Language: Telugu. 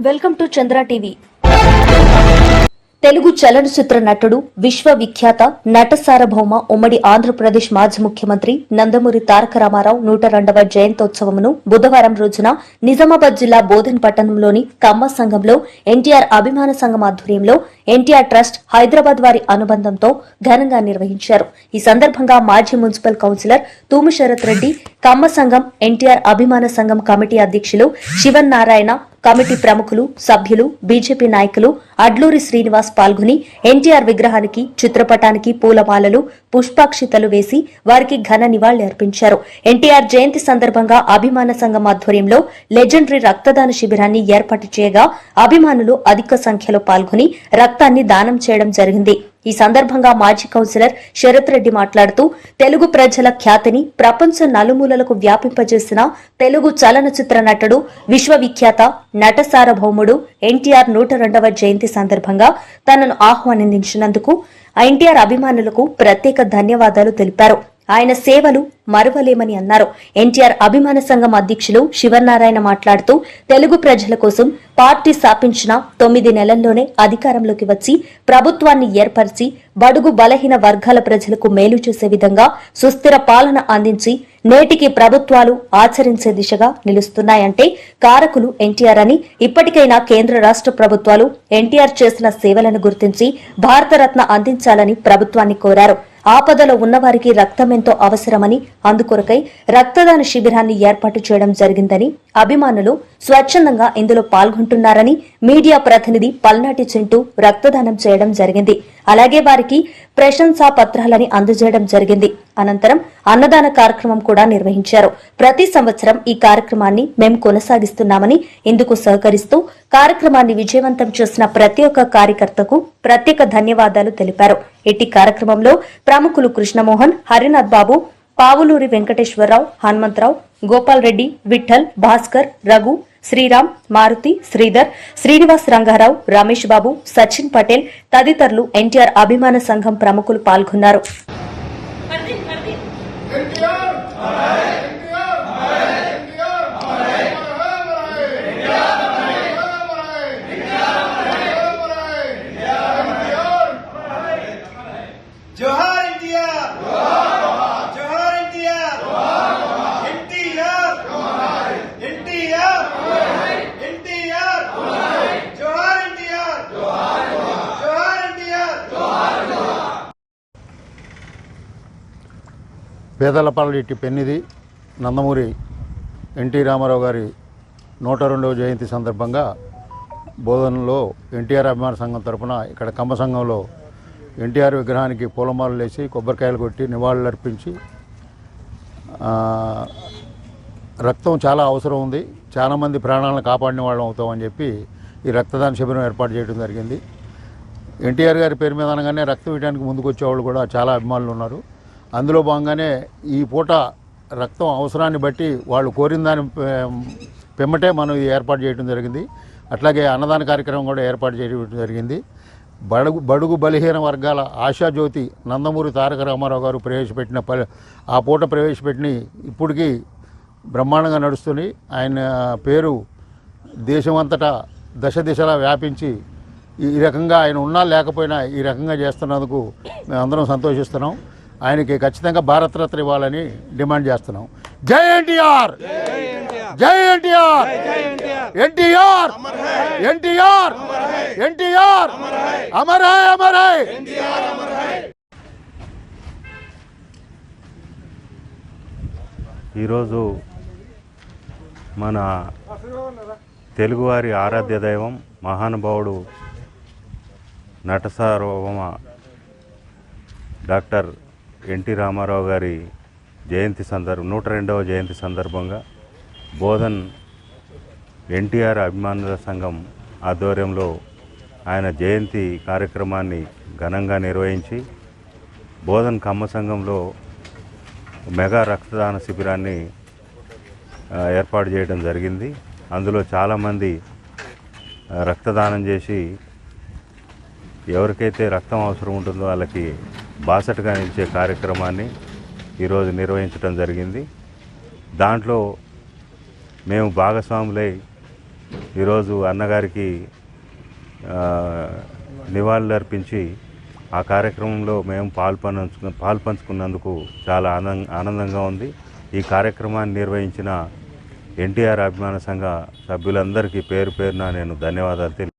Welcome to Chandra TV. Telugu చలనచిత్ర నటుడు విశ్వవిఖ్యాత నట సార్వభౌమ ఉమ్మడి ఆంధ్రప్రదేశ్ మాజీ ముఖ్యమంత్రి నందమూరి తారక రామారావు నూట రెండవ జయంతోత్సవమును బుధవారం రోజున నిజామాబాద్ జిల్లా బోధన్ పట్టణంలోని కమ్మ సంఘంలో ఎన్టీఆర్ అభిమాన సంఘం ఆధ్వర్యంలో ఎన్టీఆర్ ట్రస్ట్ హైదరాబాద్ వారి అనుబంధంతో ఘనంగా నిర్వహించారు. ఈ సందర్భంగా మాజీ మున్సిపల్ కౌన్సిలర్ తూము శరత్ రెడ్డి కమ్మ సంఘం ఎన్టీఆర్ అభిమాన సంఘం కమిటీ అధ్యక్షులు శివన్ నారాయణ కమిటీ ప్రముఖులు సభ్యులు బీజేపీ నాయకులు అడ్లూరి శ్రీనివాస్ పాల్గొని ఎన్టీఆర్ విగ్రహానికి చిత్రపటానికి పూలమాలలు పుష్పాక్షితలు వేసి వారికి ఘన నివాళులు అర్పించారు. ఎన్టీఆర్ జయంతి సందర్భంగా అభిమాన సంఘం ఆధ్వర్యంలో లెజెండరీ రక్తదాన శిబిరాన్ని ఏర్పాటు చేయగా అభిమానులు అధిక సంఖ్యలో పాల్గొని రక్తాన్ని దానం చేయడం జరిగింది. ఈ సందర్భంగా మాజీ కౌన్సిలర్ శరత్ రెడ్డి మాట్లాడుతూ తెలుగు ప్రజల ఖ్యాతిని ప్రపంచ నలుమూలలకు వ్యాపింపజేసిన తెలుగు చలనచిత్ర నటుడు విశ్వవిఖ్యాత నట సార్వభౌముడు ఎన్టీఆర్ నూట రెండవ జయంతి సందర్భంగా తనను ఆహ్వానించినందుకు ఎన్టీఆర్ అభిమానులకు ప్రత్యేక ధన్యవాదాలు తెలిపారు. ఆయన సేవలు మరువలేమని అన్నారు. ఎన్టీఆర్ అభిమాన సంఘం అధ్యక్షులు శివనారాయణ మాట్లాడుతూ తెలుగు ప్రజల కోసం పార్టీ స్థాపించిన తొమ్మిది నెలల్లోనే అధికారంలోకి వచ్చి ప్రభుత్వాన్ని ఏర్పరిచి బడుగు బలహీన వర్గాల ప్రజలకు మేలు చేసే విధంగా సుస్థిర పాలన అందించి నేటికి ప్రభుత్వాలు ఆచరించే దిశగా నిలుస్తున్నాయంటే కారకులు ఎన్టీఆర్ అని ఇప్పటికైనా కేంద్ర రాష్ట్ర ప్రభుత్వాలు ఎన్టీఆర్ చేసిన సేవలను గుర్తించి భారతరత్న అందించాలని ప్రభుత్వాన్ని కోరారు. ఆపదలో ఉన్నవారికి రక్తం ఎంతో అవసరమని అందుకొరకై రక్తదాన శిబిరాన్ని ఏర్పాటు చేయడం జరిగిందని అభిమానులు స్వచ్ఛందంగా ఇందులో పాల్గొంటున్నారని మీడియా ప్రతినిధి పల్నాటి చింటూ రక్తదానం చేయడం జరిగింది. అలాగే వారికి ప్రశంసా పత్రాలని అందజేయడం జరిగింది. అనంతరం అన్నదాన కార్యక్రమం కూడా నిర్వహించారు. ప్రతి సంవత్సరం ఈ కార్యక్రమాన్ని మేము కొనసాగిస్తున్నామని ఇందుకు సహకరిస్తూ కార్యక్రమాన్ని విజయవంతం చేసిన ప్రతి ఒక్క కార్యకర్తకు ప్రత్యేక ధన్యవాదాలు తెలిపారు. ఇట్టి కార్యక్రమంలో ప్రముఖులు కృష్ణమోహన్ హరినాథ్ బాబు పావులూరి వెంకటేశ్వరరావు హనుమంతరావు గోపాల్ రెడ్డి విఠల్ భాస్కర్ రఘు శ్రీరామ్ మారుతి శ్రీధర్ శ్రీనివాస్ రంగారావు రమేష్ బాబు సచిన్ పటేల్ తదితరులు ఎన్టీఆర్ అభిమాన సంఘం ప్రముఖులు పాల్గొన్నారు. ఎన్టీఆర్ పేదలపాలటి పెన్నిది నందమూరి ఎన్టీ రామారావు గారి నూట రెండవ జయంతి సందర్భంగా బోధనలో ఎన్టీఆర్ అభిమాన సంఘం తరపున ఇక్కడ కమ్మ సంఘంలో ఎన్టీఆర్ విగ్రహానికి పూలమాలలు వేసి కొబ్బరికాయలు కొట్టి నివాళులు అర్పించి రక్తం చాలా అవసరం ఉంది. చాలామంది ప్రాణాలను కాపాడిన వాళ్ళం అవుతామని చెప్పి ఈ రక్తదాన శిబిరం ఏర్పాటు చేయడం జరిగింది. ఎన్టీఆర్ గారి పేరు మీద అనగానే రక్తం ఇవ్వడానికి ముందుకు వచ్చేవాళ్ళు కూడా చాలా అభిమానులు ఉన్నారు. అందులో భాగంగానే ఈ పూట రక్తం అవసరాన్ని బట్టి వాళ్ళు కోరిన దాని పిమ్మటే మనం ఏర్పాటు చేయడం జరిగింది. అట్లాగే అన్నదాన కార్యక్రమం కూడా ఏర్పాటు చేయడం జరిగింది. బడుగు బడుగు బలహీన వర్గాల ఆశాజ్యోతి నందమూరి తారక రామారావు గారు ప్రవేశపెట్టిన ప ఆ పూట ప్రవేశపెట్టిన ఇప్పటికీ బ్రహ్మాండంగా నడుస్తుంది. ఆయన పేరు దేశమంతటా దశ దిశలా వ్యాపించి ఈ రకంగా ఆయన ఉన్నా లేకపోయినా ఈ రకంగా చేస్తున్నందుకు మేము అందరం సంతోషిస్తున్నాం. ఆయనకి ఖచ్చితంగా భారతరత్న ఇవ్వాలని డిమాండ్ చేస్తున్నాం. జై ఎన్టీఆర్! జై ఎన్టీఆర్! ఎన్టీఆర్! ఎన్టీఆర్! ఎన్టీఆర్! అమరాయ్ అమరాయ్ ఈరోజు మన తెలుగువారి ఆరాధ్య దైవం మహానుభావుడు నటసార్వభౌమ డాక్టర్ ఎన్టీ రామారావు గారి జయంతి సందర్భం నూట రెండవ జయంతి సందర్భంగా బోధన్ ఎన్టీఆర్ అభిమానుల సంఘం ఆధ్వర్యంలో ఆయన జయంతి కార్యక్రమాన్ని ఘనంగా నిర్వహించి బోధన్ కమ్మ సంఘంలో మెగా రక్తదాన శిబిరాన్ని ఏర్పాటు చేయడం జరిగింది. అందులో చాలామంది రక్తదానం చేసి ఎవరికైతే రక్తం అవసరం ఉంటుందో వాళ్ళకి బాసటగా నిలిచే కార్యక్రమాన్ని ఈరోజు నిర్వహించడం జరిగింది. దాంట్లో మేము భాగస్వాములై ఈరోజు అన్నగారికి నివాళులర్పించి ఆ కార్యక్రమంలో మేము పాల్పంచు పాల్పంచుకున్నందుకు చాలా ఆనంద ఆనందంగా ఉంది. ఈ కార్యక్రమాన్ని నిర్వహించిన ఎన్టీఆర్ అభిమాన సంఘ సభ్యులందరికీ పేరు పేరున నేను ధన్యవాదాలు తెలియ